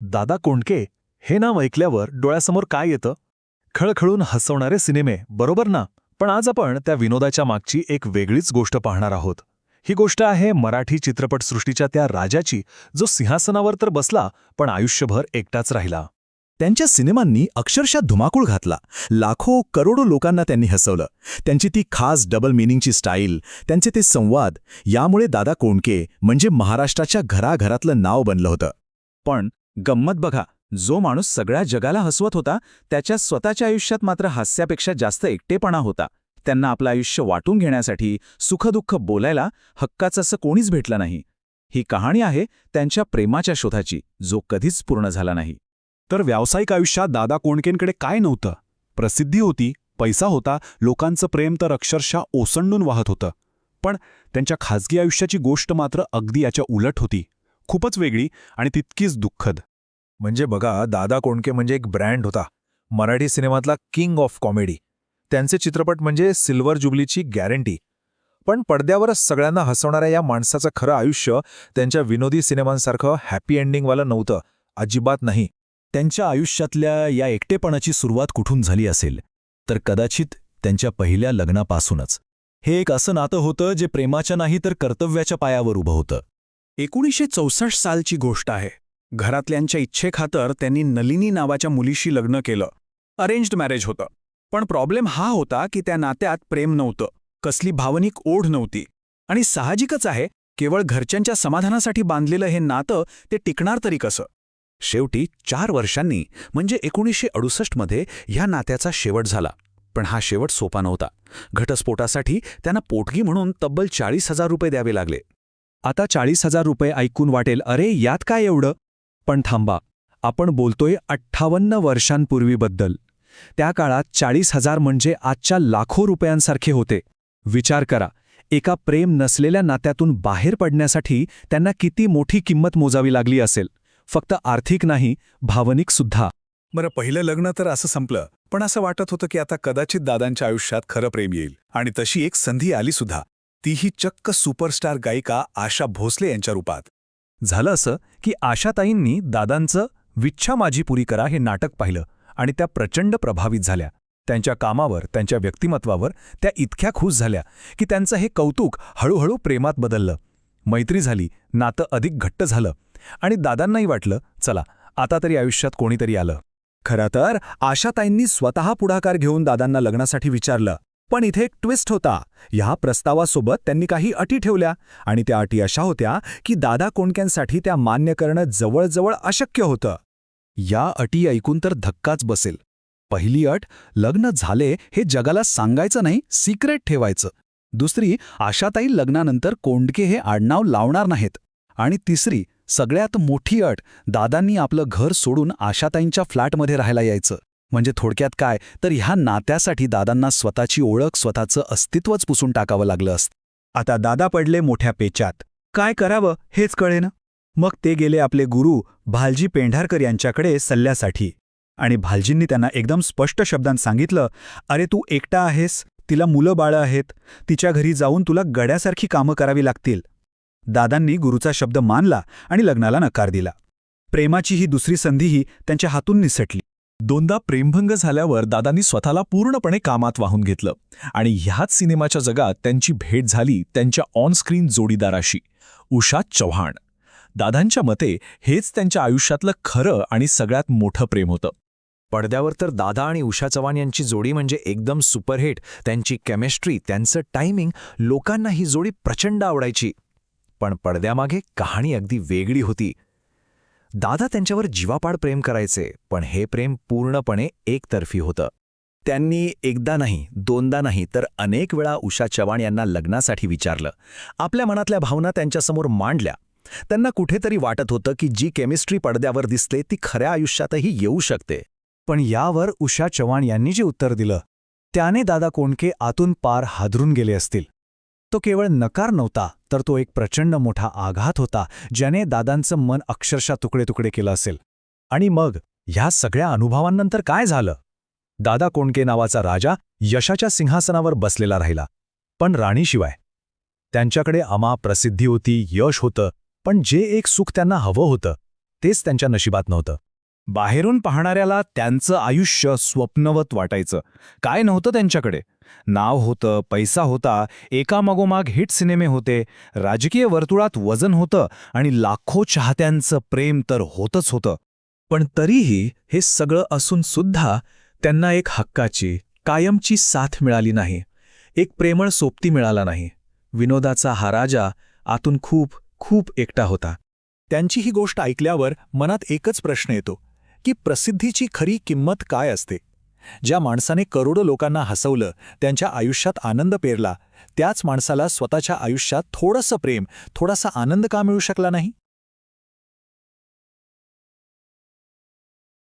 दादा कोंडके हे नाव ऐकल्यावर डोळ्यासमोर काय येतं? खळखळून हसवणारे सिनेमे बरोबर ना? पण आज आपण त्या विनोदाच्या मागची एक वेगळीच गोष्ट पाहणार आहोत. ही गोष्ट आहे मराठी चित्रपटसृष्टीच्या त्या राजाची जो सिंहासनावर तर बसला पण आयुष्यभर एकटाच राहिला. त्यांच्या सिनेमांनी अक्षरशः धुमाकूळ घातला. लाखो करोडो लोकांना त्यांनी हसवलं. त्यांची ती खास डबल मिनिंगची स्टाईल त्यांचे ते संवाद यामुळे दादा कोंडके म्हणजे महाराष्ट्राच्या घराघरातलं नाव बनलं होतं. पण गंमत बघा. जो माणूस सगळ्या जगाला हसवत होता त्याच्या स्वतःच्या आयुष्यात मात्र हास्यापेक्षा जास्त एकटेपणा होता. त्यांना आपलं आयुष्य वाटून घेण्यासाठी सुखदुःख बोलायला हक्काचं असं कोणीच भेटलं नाही. ही कहाणी आहे त्यांच्या प्रेमाच्या शोधाची जो कधीच पूर्ण झाला नाही. तर व्यावसायिक आयुष्यात दादा कोणकेंकडे काय नव्हतं? प्रसिद्धी होती पैसा होता लोकांचं प्रेम तर अक्षरशः ओसंडून वाहत होतं. पण त्यांच्या खाजगी आयुष्याची गोष्ट मात्र अगदी याच्या उलट होती. खूपच वेगळी आणि तितकीच दुःखद. म्हणजे बघा दादा कोंडके म्हणजे एक ब्रँड होता. मराठी सिनेमातला किंग ऑफ कॉमेडी. त्यांचे चित्रपट म्हणजे सिल्वर जुबलीची गॅरंटी. पण पडद्यावरच सगळ्यांना हसवणाऱ्या या माणसाचं खरं आयुष्य त्यांच्या विनोदी सिनेमांसारखं हॅपी एंडिंगवालं नव्हतं. अजिबात नाही. त्यांच्या आयुष्यातल्या या एकटेपणाची सुरुवात कुठून झाली असेल? तर कदाचित त्यांच्या पहिल्या लग्नापासूनच. हे एक असं नातं होतं जे प्रेमाच्या नाही तर कर्तव्याच्या पायावर उभं होतं. एकोणीसशे चौसष्ट सालची गोष्ट आहे. घरातल्यांच्या इच्छेखातर त्यांनी नलिनी नावाच्या मुलीशी लग्न केलं. अरेंज्ड मॅरेज होतं. पण प्रॉब्लेम हा होता की त्या नात्यात प्रेम नव्हतं. कसली भावनिक ओढ नव्हती. आणि साहजिकच आहे केवळ घरच्यांच्या समाधानासाठी बांधलेलं हे नातं ते टिकणार तरी कसं? शेवटी चार वर्षांनी म्हणजे एकोणीसशे अडुसष्टमध्ये ह्या नात्याचा शेवट झाला. पण हा शेवट सोपा नव्हता. घटस्फोटासाठी त्यांना पोटगी म्हणून तब्बल चाळीस हजार रुपये द्यावे लागले. आता चाळीस हजार रुपये ऐकून वाटेल अरे यात काय एवढं? पण थांबा. आपण बोलतोय अठ्ठावन्न वर्षांपूर्वीबद्दल. त्या काळात चाळीस हजार म्हणजे आजच्या लाखो रुपयांसारखे होते. विचार करा एका प्रेम नसलेल्या नात्यातून बाहेर पडण्यासाठी त्यांना किती मोठी किंमत मोजावी लागली असेल. फक्त आर्थिक नाही भावनिक सुद्धा. बरं पहिलं लग्न तर असं संपलं पण असं वाटत होतं की आता कदाचित दादांच्या आयुष्यात खरं प्रेम येईल. आणि तशी एक संधी आली सुद्धा. तीही चक्क सुपरस्टार गायिका आशा भोसले यांच्या रूपात. झालं असं की आशाताईंनी दादांचं विच्छा माझी पुरी करा हे नाटक पाहिलं आणि त्या प्रचंड प्रभावित झाल्या. त्यांच्या कामावर त्यांच्या व्यक्तिमत्वावर त्या इतक्या खुश झाल्या की त्यांचं हे कौतुक हळूहळू प्रेमात बदललं. मैत्री झाली नातं अधिक घट्ट झालं आणि दादांनाही वाटलं चला आता तरी आयुष्यात कोणीतरी आलं. खरं तर आशाताईंनी स्वतः पुढाकार घेऊन दादांना लग्नासाठी विचारलं. पण इथे एक ट्विस्ट होता. ह्या प्रस्तावासोबत त्यांनी काही अटी ठेवल्या आणि त्या अटी अशा होत्या की दादा कोणक्यांसाठी त्या मान्य करणं जवळजवळ अशक्य होतं. या अटी ऐकून तर धक्काच बसेल. पहिली अट लग्न झाले हे जगाला सांगायचं नाही सिक्रेट ठेवायचं. दुसरी आशाताई लग्नानंतर कोंडके हे आडनाव लावणार नाहीत. आणि तिसरी सगळ्यात मोठी अट दादांनी आपलं घर सोडून आशाताईंच्या फ्लॅटमध्ये राहायला यायचं. म्हणजे थोडक्यात काय? तर ह्या नात्यासाठी दादांना स्वतःची ओळख स्वतःचं अस्तित्वच पुसून टाकावं लागलं असतं. आता दादा पडले मोठ्या पेचात. काय करावं? हेच कळेनं. मग ते गेले आपले गुरु भालजी पेंढारकर यांच्याकडे सल्ल्यासाठी. आणि भालजींनी त्यांना एकदम स्पष्ट शब्दांत सांगितलं अरे तू एकटा आहेस तिला मुलं बाळं आहेत तिच्या घरी जाऊन तुला गड्यासारखी कामं करावी लागतील. दादांनी गुरुचा शब्द मानला आणि लग्नाला नकार दिला. प्रेमाची ही दुसरी संधीही त्यांच्या हातून निसटली. दोनदा प्रेमभंग झाल्यावर दादांनी स्वतःला पूर्णपणे कामात वाहून घेतलं आणि ह्याच सिनेमाच्या जगात त्यांची भेट झाली त्यांच्या ऑनस्क्रीन जोडीदाराशी उषा चव्हाण. दादांच्या मते हेच त्यांच्या आयुष्यातलं खरं आणि सगळ्यात मोठं प्रेम होतं. पडद्यावर तर दादा आणि उषा चव्हाण यांची जोडी म्हणजे एकदम सुपरहिट त्यांची केमिस्ट्री त्यांचं टायमिंग लोकांना ही जोडी प्रचंड आवडायची. पण पडद्यामागे कहाणी अगदी वेगळी होती. दादा त्यांच्यावर जीवापाड प्रेम करायचे पण हे प्रेम पूर्णपणे एकतर्फी होतं. त्यांनी एकदा नाही दोनदा नाही तर अनेक वेळा उषा चव्हाण यांना लग्नासाठी विचारलं. आपल्या मनातल्या भावना त्यांच्यासमोर मांडल्या. त्यांना कुठेतरी वाटत होतं की जी केमिस्ट्री पडद्यावर दिसते ती खऱ्या आयुष्यातही येऊ शकते. पण यावर उषा चव्हाण यांनी जे उत्तर दिलं त्याने दादा कोणके आतून पार हादरून गेले असतील. तो केवळ नकार नव्हता तर तो एक प्रचंड मोठा आघात होता ज्याने दादांचं मन अक्षरशः तुकडे तुकडे केलं असेल. आणि मग ह्या सगळ्या अनुभवांनंतर काय झालं? दादा कोंडके नावाचा राजा यशाच्या सिंहासनावर बसलेला राहिला पण राणीशिवाय. त्यांच्याकडे अमा प्रसिद्धी होती यश होतं पण जे एक सुख त्यांना हवं होतं तेच त्यांच्या नशिबात नव्हतं. बाहेरून पाहणाऱ्याला त्यांचं आयुष्य स्वप्नवत वाटायचं. काय नव्हतं त्यांच्याकडे. नाव होतं पैसा होता एकामागोमाग हिट सिनेमे होते राजकीय वर्तुळात वजन होतं आणि लाखो चाहत्यांचं प्रेम तर होतच होतं. पण तरीही हे सगळं असून सुद्धा त्यांना एक हक्काची कायमची साथ मिळाली नाही. एक प्रेमळ सोबती मिळाला नाही. विनोदाचा हा राजा आतून खूप खूप एकटा होता. त्यांची ही गोष्ट ऐकल्यावर मनात एकच प्रश्न येतो. की प्रसिद्धीची खरी किंमत काय असते? ज्या माणसाने करोडो लोकांना हसवलं त्यांच्या आयुष्यात आनंद पेरला त्याच माणसाला स्वतःच्या आयुष्यात थोडंसं प्रेम थोडासा आनंद का मिळू शकला नाही?